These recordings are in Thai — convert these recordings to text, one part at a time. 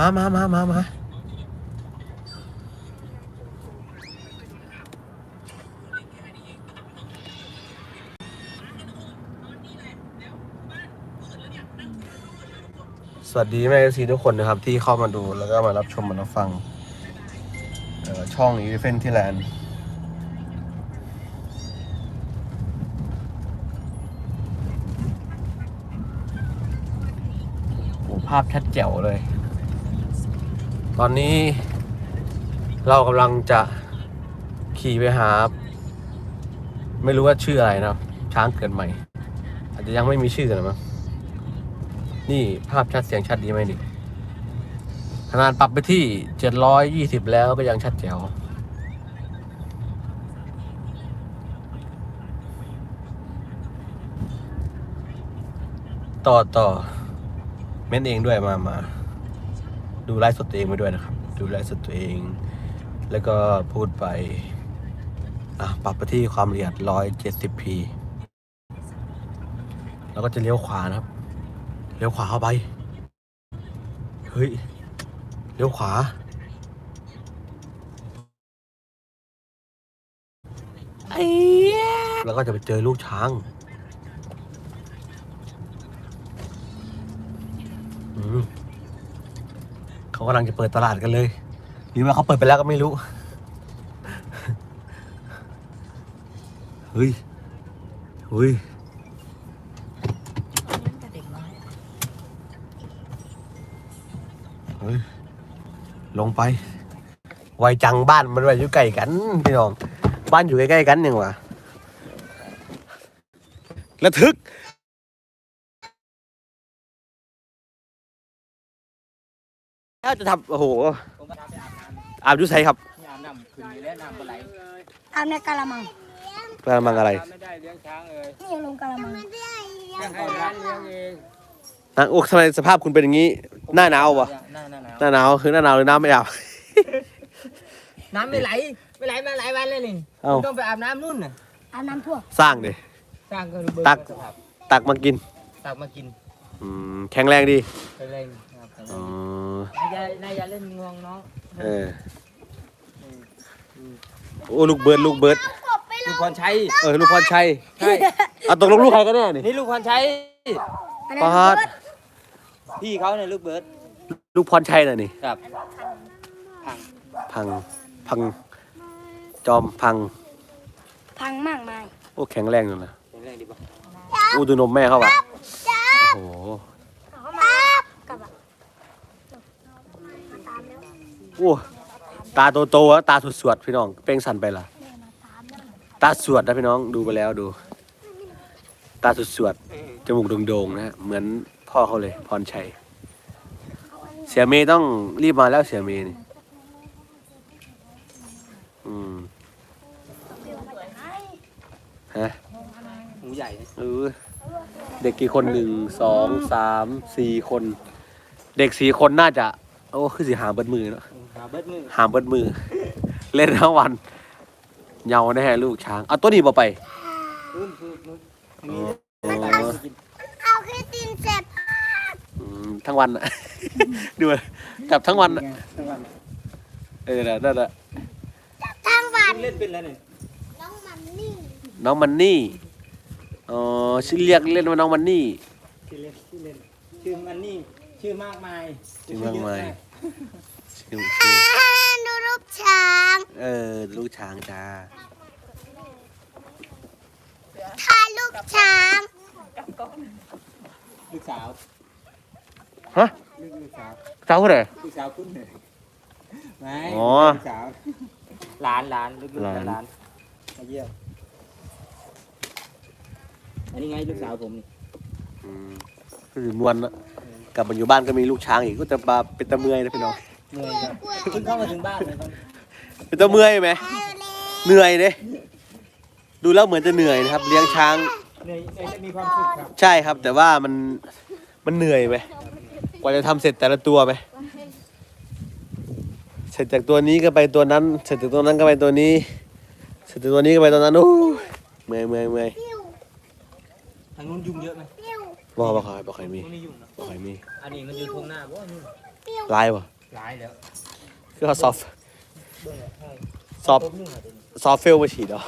มามามามามาสวัสดีแม่ซีทุกคนนะครับ ที่เข้ามาดูแล้วก็มารับชมมารับฟังช่อช่อง e l e p h a n t Thailand โอ้ภาพชัดแจ๋วเลย ตอนนี้เรากำลังจะขี่ไปหา ไม่รู้ว่าชื่ออะไรนะช้างเกิดใหม่ อาจจะยังไม่มีชื่อนหรอมั้งนี่ภาพชัดเสียงชัดดีไหมดิขนาดปรับไปที่ 720 แล้วก็ยังชัดแจ๋วต่อต่อเม้นเองด้วยมามา ดูไลฟ์สดตัวเองไปด้วยนะครับ ดูไลฟ์สดตัวเอง แล้วก็พูดไปอะปรับไปที่ความละเอียด 170p แล้วก็จะเลี้ยวขวานะครับ เลี้ยวขวาเข้าไป เฮ้ย เลี้ยวขวาไอ้แล้วก็จะไปเจอลูกช้าง อืม เขากำลังจะเปิดตลาดกันเลย หรือว่าเขาเปิดไปแล้วก็ไม่รู้ เฮ้ย เฮ้ยเฮ้ย ลงไป ไวจังบ้านมันไวอยู่ใกล้กันพี่น้อง บ้านอยู่ใกล้ๆกันยังวะระทึก แล้วจะทำโอ้โหผมมาไปอาบน้ำอาบยุไซครับนี่อาบน้ำขึ้นอยู่แล้วน้ำก็ไหลอาบในกะละมังกระมังอะไรไม่ได้เลี้ยงช้างเลยนี่ลงกะละมังให้ร้านเลี้ยงเองนะโอ้ทำไมสภาพคุณเป็นอย่างนี้ หน้าหนาววะหน้าหน้าหนาวหน้าหนาวคือหน้าหนาวหรือน้ำไม่อาบ น้ำไม่ไหลไม่ไหลมาหลายวันเลยนี่เอ้า ต้องไปอาบน้ำนู่นน่ะอาบน้ำท่วมสร้างดิ สร้างก็เบิตักสภาพตักมากินตักมากินอืมแข็งแรงดี ไปเล่นครับไปเล่ อ๋นอนายยายนายยายเล่นงวงน้องเออโอ้ลูกเบิร์ดลูกเบิร์ดลูกพรชัยเออลูกพรชัยใช่เอาตกลงลูกใครกันแน่นี่นี่ลูกพรชัยอันปนั้นาดเบิดพี่เขาเนี่ยลูกเบิร์ดลูกพรชัยน่ะนี่ครับพังพังพัง จอมพัง พังมากมายโอ้แข็งแรงอยู่นะเป็นเรื่องดีป่ะโอ้ดูนมแม่เขาว่ะโอ้โห กลับอะ โอ้ตาโตโตๆอะตาสุดสวดๆพี่น้อง เป้งสั่นไปละตาสวดนะพี่น้องดูไปแล้วดู ตาสุดสวดๆจมูกโด่งๆนะฮะเหมือนพ่อเขาเลยพรชัย เสียเมย์ต้องรีบมาแล้วเสียเมย์นี่อืมฮะหูใหญ่นะเออเด็กกี่คนหนึ่งสองสามสี่คน เด็กสี่คนน่าจะ โอ้คือสิหาเบิดมือเนาะหาเบิร์ดมือหาเบิดมือ เล่นทั้งวันเหงาแน่ลูกช้างเอาตัวนี้บ่ไปนู่นนู่นนู่นอ๋มีอเอาแค่ตีนเสร็จอืมทั้งวันอะดูอะจับทั้งวันอะทั้งวันเออนั่นแหละทั้งวันเล่นเป็นแล้วนี่น้องมันนี่น้องมันนี่อ๋อชื่อเรียกเล่นว่าน้องมันนี่ชื่อเล่นชื่อเล่นชื่อมันนี่ ชื่อมากมายชื่อมากมายชื่อเอะชื่อชื่อดูรูปช้าง เออลูกช้างจ้าถ่ายลูกช้างลูกสาวฮะลูกลูกสาวเจ้าเหรอลูกสาวคุณเนี่ยไม่อ๋อลูกสาวหลานหลานลูกลูกหลานหลานมาเยี่ยมอันนี้ไงลูกสาวผมนี่อืมคือมวนอะ กลับมาอยู่บ้านก็มีลูกช้างอีกก็จะมาเป็นตะเมื่อยนะพี่น้องเหนื่อยครับเพิ่งเข้ามาถึงบ้านเลยครับเป็นตะเมื่อยไหมเหนื่อยเด้ดูแล้วเหมือนจะเหนื่อยนะครับ เลี้ยงช้าง เหนื่อยเหนื่อยจะมีความสุขครับใช่ครับ แต่ว่ามันมันเหนื่อยไหมกว่าจะทำเสร็จแต่ละตัวไหมเสร็จจากตัวนี้ก็ไปตัวนั้น เสร็จจากตัวนั้นก็ไปตัวนี้ เสร็จจากตัวนี้ก็ไปตัวนั้นโอ้ยเมื่อยเมื่อยเมื่อยทางนู้นยุงเยอะไหม บอกบอกใครบอกใครมีไม่มียุงนะบอกใครมีอันนี้มันอยู่ทงหน้าบ่นู่นลายป่ะหลายแล้วคือเขาซอฟเบิ่งเลยให้สอบผมนึ่งอะเดี๋ยวนี้ซอฟเฟลมาฉีดเหรอ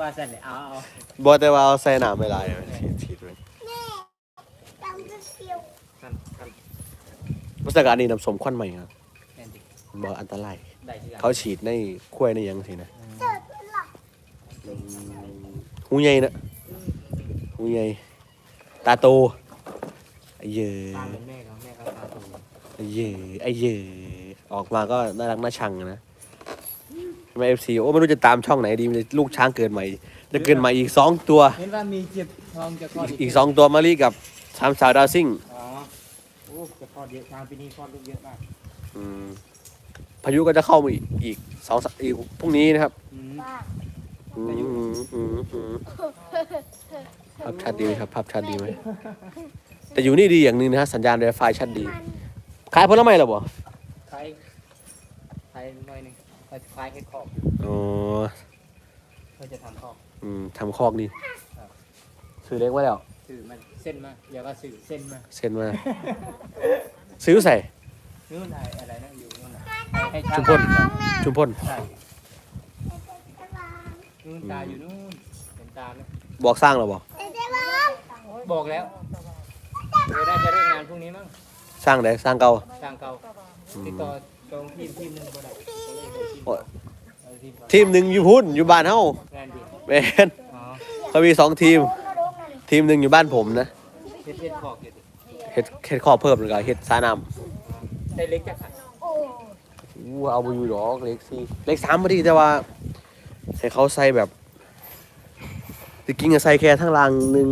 ว่าสั่นเลยเอาเอาบอแต่ว่าเอาใส่หนามไม่ลายอะฉีดฉีดเลยแม่จำจะเสียวสั่นสั่นมาสักอันนี้น้ำสมควันใหม่ครับแน่นดิบอกอันตรายได้ที่กันเขาฉีดในขั้วยในหยังสินะเจอตัวหลักหูใหญ่นะหูใหญ่ ตาโตไอ้เยอตามเหมือนแม่เขาแม่เขาตาโตไอ้เยอไอ้เยอออกมาก็น่ารักน่าชังนะทำไมเอฟซีโอ้ไม่รู้จะตามช่องไหนดีมันจะลูกช้างเกินใหม่ จะเกินใหม่อีกสองตัว เห็นว่ามีเจ็บทองจะคลอดอีกสองตัวมารีกับสามสาวดาวซิ่งอ๋อโอ้จะคลอดเยอะทางปีนี้คลอดลูกเยอะมากอืมพายุก็จะเข้ามาอีกอีกสองสอีกพรุ่งนี้นะครับอืมบ้าอืมอืมอืมอืม ภาพชัดดีไหมครับภาพชัดดีไหมแต่อยู่นี่ดีอย่างหนึ่งนะฮะสัญญาณ Wi-Fi ชัดดีมันขายผลไม้เหรอบ่คล้ายคล้ายหน่อยหนึงคล้ายคล้ายให้ครอบอ๋อเขาจะทำครอบอืมทำคอกนี่ซื้อเล็กไว้แล้ว สื่อมันเส้นมาเดี๋ยวก็สื่อเส้นมาเซ็นมา ซื้อใส่ นู่นไอ้อะไรนะอยู่นู่นน่ะให้ให้ชุช่างมพล ชุมพลใช่จะวางนู่นตาอยู่นู่นเห็นตาไหมบอกสร้างเหรอบ่จะวาง บอกแล้วเดี๋ยวได้จะเริ่มงานพรุ่งนี้มั้งสร้างไหนสร้างเก่าช่างเก่าอืมติดต่อตรงทีมทีมหนึงก็ได้ก็เลยให้ทีมโอ้ยเอาทีมก่อนทีมหนึ่งอยู่พุ่นอยู่บ้านเฮางานดีแมนอ๋อเขามีสองทีมโดนนะโดนนะทีมหนึ่งอยู่บ้านผมนะเฮ็ดเฮ็ดขอกอยู่ดิเฮ็ดเฮ็ดข้อเพิ่มแล้วก็เฮ็ดสาน้ได้เล็กจักขันโอ้ำอู้เอาไปอยู่ดอกเล็กสี่เล็กสามพอดีแต่ว่าใส่เขาใส่แบบจริงๆอะใส่แค่ทั้งรางหนึ่ง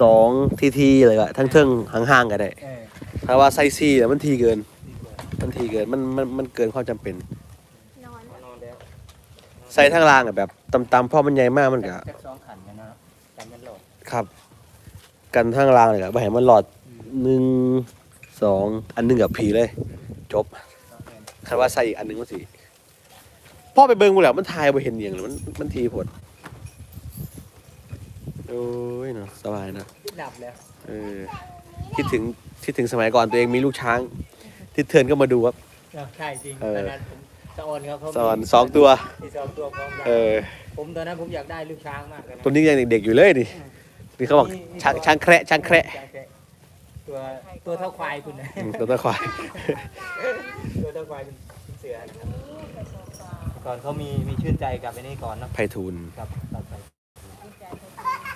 สองทีทีเลยก็ทั้งเทิงห่างๆก็ได้เออถ้าว่าใส่สี่แล้วมันทีเกินดีกว่ามันทีเกินมันมันมันเกินความจำเป็น นอนมานอนแล้วใส่ทั้งรางอะแบบตำๆเพราะมันใหญ่มากมันก็จักสองขันกันนะกันมันโหลดครับ กันทั้งรางเลยก็บ่ให้มันหลอดหนึ่งสองอันหนึงกับผีเลย จบสองแผ่นคันว่าใส่อีกอันหนึงก็สิพ่อไปเบิ่งกูแล้วมันทายบ่เห็นอหย่างเลยมันมันทีผด โอ้ยเนาะสบายเนอะดับแล้วเออคิดถึงคิดถึงสมัยก่อนตัวเองมีลูกช้าง ที่เทิร์นก็มาดูครับ ใช่จริงเออตอนนั้นผมสะออนเขาเขาสอนสองตัว มีสองตัวพร้อมกันเออ ผมตอนนั้นผมอยากได้ลูกช้างมากเลยนะตัวนี้ยังเด็กๆอยู่เลยนี่นี่เขาบอกช้างช้างแคระช้างแคระช้างแคระตัวตัวเท่าควายคุณนะ อืมตัวตะควาย ตัวเท่าควายเป็นเสือนะครับก่อนเขามีมีชื่นใจกับไอ้นี่ก่อนเนาะไพฑูรย์ กับกับไป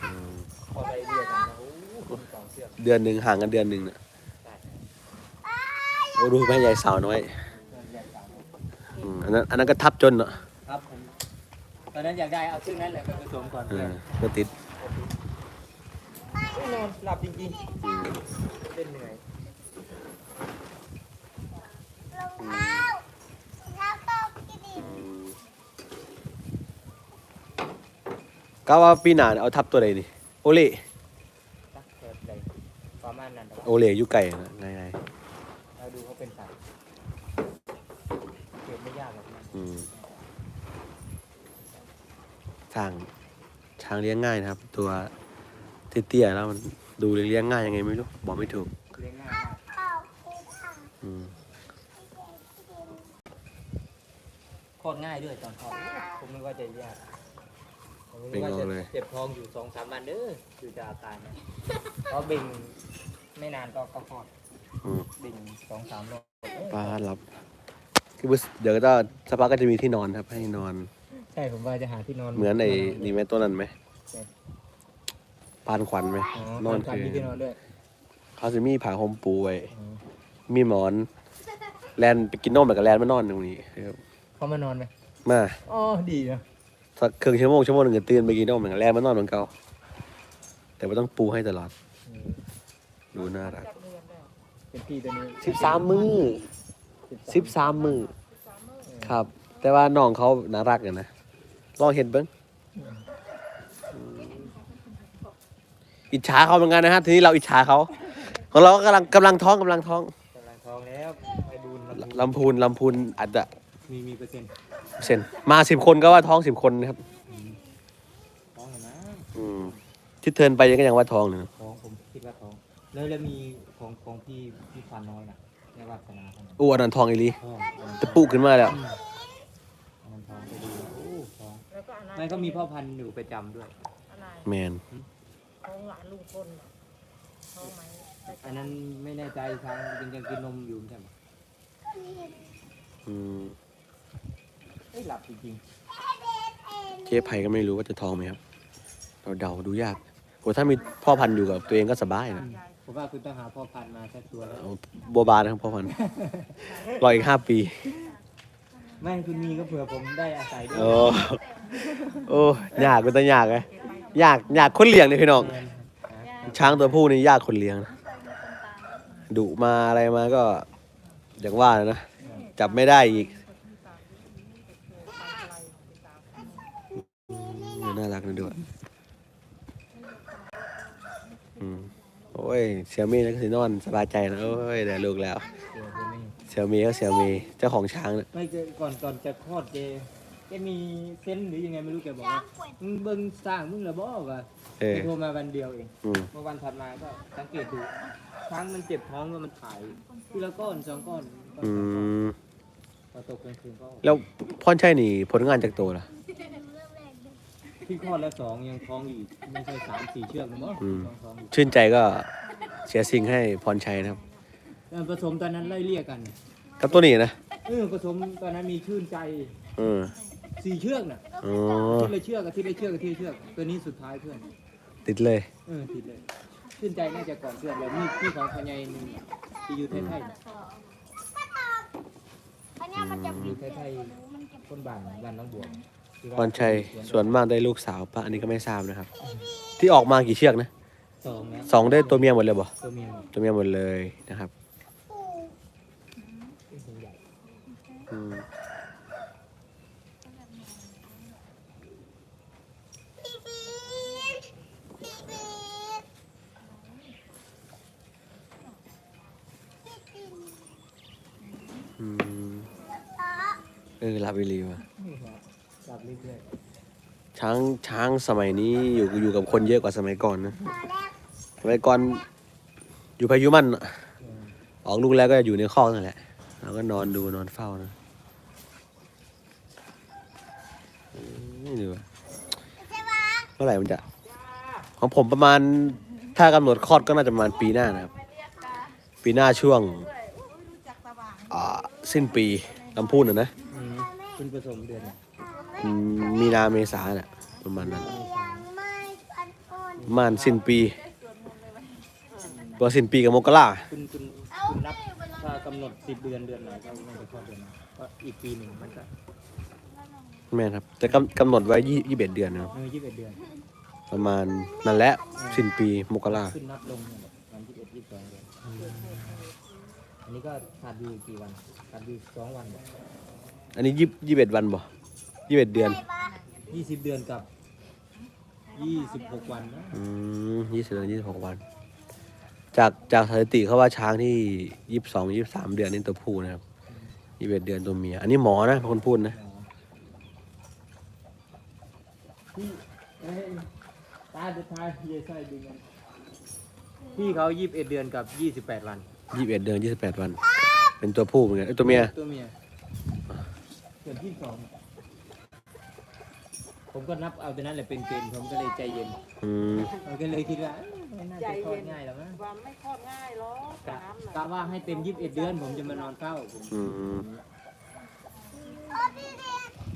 อืม พอไปเรียกกันนะโอ้โหคุณสอง เสือกเดือนหนึ่งห่างกันเดือนหนึ่งน่ะโอ้ดูแม่ใหญ่สาวน้อยเดินใหญ่สามคนอืมอันนั้นอันนั้นก็ทับจนเนาะครับผมตอนนั้นอยากได้เอาชื่อนั้นแหละไปผสมก่อนเอเพื่ออนก็ติดไม่นอนหลับจริงอืมๆเล่นเหนื่อยรองเท้ารองเท้าตกกระดิ่งก็ว่าปีหน้าเอาทับตัวใดนี่โอเล่ตักเกิดเลย ประมาณนั้นแต่ว่าโอเล่อยู่ไกลนะง่ายเราดูเขาเป็นสัตว์เก็บไม่ยากหรอกนะๆอืมช้างช้างเลี้ยงง่ายนะครับ ตัวเตี้ยๆแล้วมันดูเลี้ยงง่ายยังไงไม่รู้บอกไม่ถูกเลี้ยงง่ายมากข้าวคูค่ะอืมโคตรง่ายด้วยตอนคลอดผมนึกว่าจะยาก ผมนึกว่าจะเจ็บท้องอยู่สองสามวันเด้ออยู่จะอาการนะเพราะเบ่งไม่นานก็ก็คลอดอืมเบ่งสองสามรอบป้ารับ คือเดี๋ยวก็สักพักก็จะมีที่นอนครับ ให้นอน ใช่ผมว่าจะหาที่นอนเหมือนไอ้นี่ไหมตัวนั้นไหมใช่ปานขวัญไหมอ๋อนอนนอนคือมีที่นอนด้วยเขาจะมีผ้าห่มปูไว้อ๋อมีหมอน แลนไปกินนมแบบกับแลนมานอนตรงนี้ครับเขามานอนไหมมา อ๋อดีนะ สักครึ่งชั่วโมงชั่วโมงหนึ่งก็ตื่นไปกินนมเหมือนกับแลนมานอนเหมือนเก่าแต่ว่าต้องปูให้ตลอดอืมดูน่ารักเป็นพี่ตัวนี้สิบสามมือสิบสามมือครับ แต่ว่าน้องเขาน่ารักกันนะลองเห็นเบิ้งอิจฉาเขาเหมือนกันนะฮะทีนี้เราอิจฉาเขาของเราก็กำลังกำลังท้องกำลังท้องกำลังท้องแล้วไปดูนลำพูนลำพูนอาจจะ มีมีเปอร์เซ็นต์เซนมาสิบคนก็ว่าท้องสิบคนนะครับท้องเห็นไหมอืมที่เทิร์นไปยังก็ยังว่าท้องเลยนะท้องผมคิดว่าท้อง แล้วแล้วมีของของพี่พี่ฟันน้อยนะในวัฒนาเท่านั้นอู้อันนั้นทองอีหลีท้องตะปุขึ้นมาแล้ว อันนั้นท้องไปดูแล้วโอ้ท้องแล้วก็อันนั้นไม่ก็มีพ่อพันธุ์อยู่ประจำด้วย อะไรแมนของหลานลุงพลน่ะท้องไหมอันนั้นไม่แน่ใจทางยังยังกินนมอยู่ใช่ไหมอืม เอ้ยหลับจริงเจ๊ไผ่ก็ไม่รู้ว่าจะทองไหมครับ เราเดาดูยากโอ้ถ้ามีพ่อพันธุ์อยู่กับตัวเองก็สบายนะๆผมว่าคุณต้องหาพ่อพันธุ์มาสักตัวแล้ว เอาบัวบานนะครับพ่อพันธุ์รออีกห้าปี ไม่คุณมีก็เผื่อผมได้อาศัยด้วยโอ้โอ้ยากก็ต้องยากไงยากยากคนเลี้ยงเลยพี่น้องแมนหาช้างตัวผู้นี่ยากคนเลี้ยงนะดุมาอะไรมาก็อย่างว่านะจับไม่ได้อีก น่ารักนะด้วยอืมโอ้ยเสี่ยมี่นักสินอนสบายใจนะโอ้ยได้ลูกแล้วเดี๋ยวคุณไม่เสี่ยมี่ก็เสี่ยมี่เจ้าของช้างเนี่ยไม่เจอก่อนก่อนจะคลอดเจแกมีเซนส์หรือยังไงไม่รู้แกบอกว่ามึงเบิ่งสร้างมึงเหรอบอกว่าเออแกโทรมาวันเดียวเองอืมเมื่อวันถัดมาก็สังเกตดูช้างมันเจ็บท้องแล้วมันถ่ายทีละก้อนสองก้อนก้อนอืสองก้อนมพอตกกลางคืนก็แล้วพ่อนใช่นี่ผลงานจากตัวล่ะ ที่คลอดแล้วสองยังท้องอยู่อีกไม่ใช่สามสี่เชือกนะมั้งอืมท้องท้องอยู่ชื่นใจก็เสียสิ่งให้พรชัยนะครับแต่ผสมตอนนั้นไล่เลี่ยกันกับตัวนี้นะเออผสมตอนนั้นมีชื่นใจเออสี่เชือกน่ะอ๋อที่ละเชือกกับที่ละเชือกกับที่ละเชือกตัวนี้สุดท้ายเพื่อนติดเลย เออติดเลยชื่นใจน่าจะก่อนเพื่อนแล้วนี่พี่ของพญายหนึ่งที่อยู่ไทยๆน่ะอันเนี้ยมันจะอมียู่ไทยๆคนบ้านบ้านน้องบัวที่ พรชัยส่วนมากได้ลูกสาวปะอันนี้ก็ไม่ทราบนะครับ ที่ออกมากี่เชือกนะสองนะสองได้ตัวเมียหมดเลยบ่ตัวเมียหมดตัวเมียหมดเลยนะครับเป็นตัวใหญ่อืมพี่บีนพี่บีนพี่บีนอืมต่อเออลาบิลีว่ะ นี่ครับกลับเรื่อย ช้างช้างสมัยนี้อยู่อยู่กับคนเยอะกว่าสมัยก่อนนะต่อแล้วสมัยก่อนอยู่พายุมันอะๆเออออกลูกแล้วก็อยู่ในคอกนั่นแหละเราก็นอนดูนอนเฝ้านะอืมนี่ดูว่ะใช่ปะเมื่อไหร่มันจะ ของผมประมาณถ้ากำหนดคลอดก็น่าจะประมาณปีหน้านะครับ ปีหน้าช่วงอ่าสิ้นปีลำพูนนะนะอืมคุณผสมเดือนไหนอื มมีนาเมษาน่ะประมาณนั้นยังไม่ปันอ่อนประมาณสิ้นปีตัวสิ้นปีกับมกราคุณคุณคุณนับถ้ากำหนดสิบเดือนเดือนไหนก็ไม่จะคลอดเดือนนั้นก็อีกปีหนึ่งมันก็แม่นครับ แต่กำกำหนดไว้ยี่ยี่สิบเอ็ดเดือนนะครับ เออยี่สิบเอ็ดเดือน ประมาณนั่นแหละสิ้นปีมกราขึ้นนับลงเนี่ยแบบวันยี่สิบเอ็ดยี่สิบสองเดือนอันนี้ก็ขาดอยู่กี่วันขาดอยู่สองวันอันนี้ยี่ยี่สิบเอ็ดวันบ่ ยี่สิบเอ็ดเดือนยี่สิบเดือนกับยี่สิบหกวันนะอืมยี่สิบเดือนยี่สิบหกวัน จากจากสถิติเขาว่าช้างที่ยี่สิบสองยี่สิบสามเดือนนี่ตัวผู้นะครับยี่สิบเอ็ดเดือนตัวเมีย อันนี้หมอนะเป็นคนพูดนะพี่เอ้ยตาจะทายพี่ใช่ดึงกันพี่เขายี่สิบเอ็ดเดือนกับยี่สิบแปดวันยี่สิบเอ็ดเดือนยี่สิบแปดวัน เป็นตัวผู้เหมือนกันเอ้ยตัวเมียตัวเมียเกิดที่สอง ผมก็นับเอาตัวนั้นแหละเป็นเกณฑ์ผมก็เลยใจเย็นอืมผมก็เลยคิดว่าเอ้ยไม่น่าจะคลอดง่ายหรอกนะว่าไม่คลอดง่ายหรอกกะน้ำน่ะกะว่าให้เต็มยี่สิบเอ็ดเดือน ผมจะมานอนเฝ้าผมอืม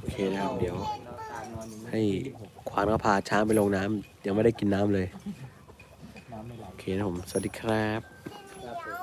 โอเคนะครับเดี๋ยวเราตามนอนอยู่ให้ยี่สิบหกควานก็พาช้างไปลงน้ำยังไม่ได้กินน้ำเลย น้ำไม่ไหล โอเคนะผม สวัสดีครับ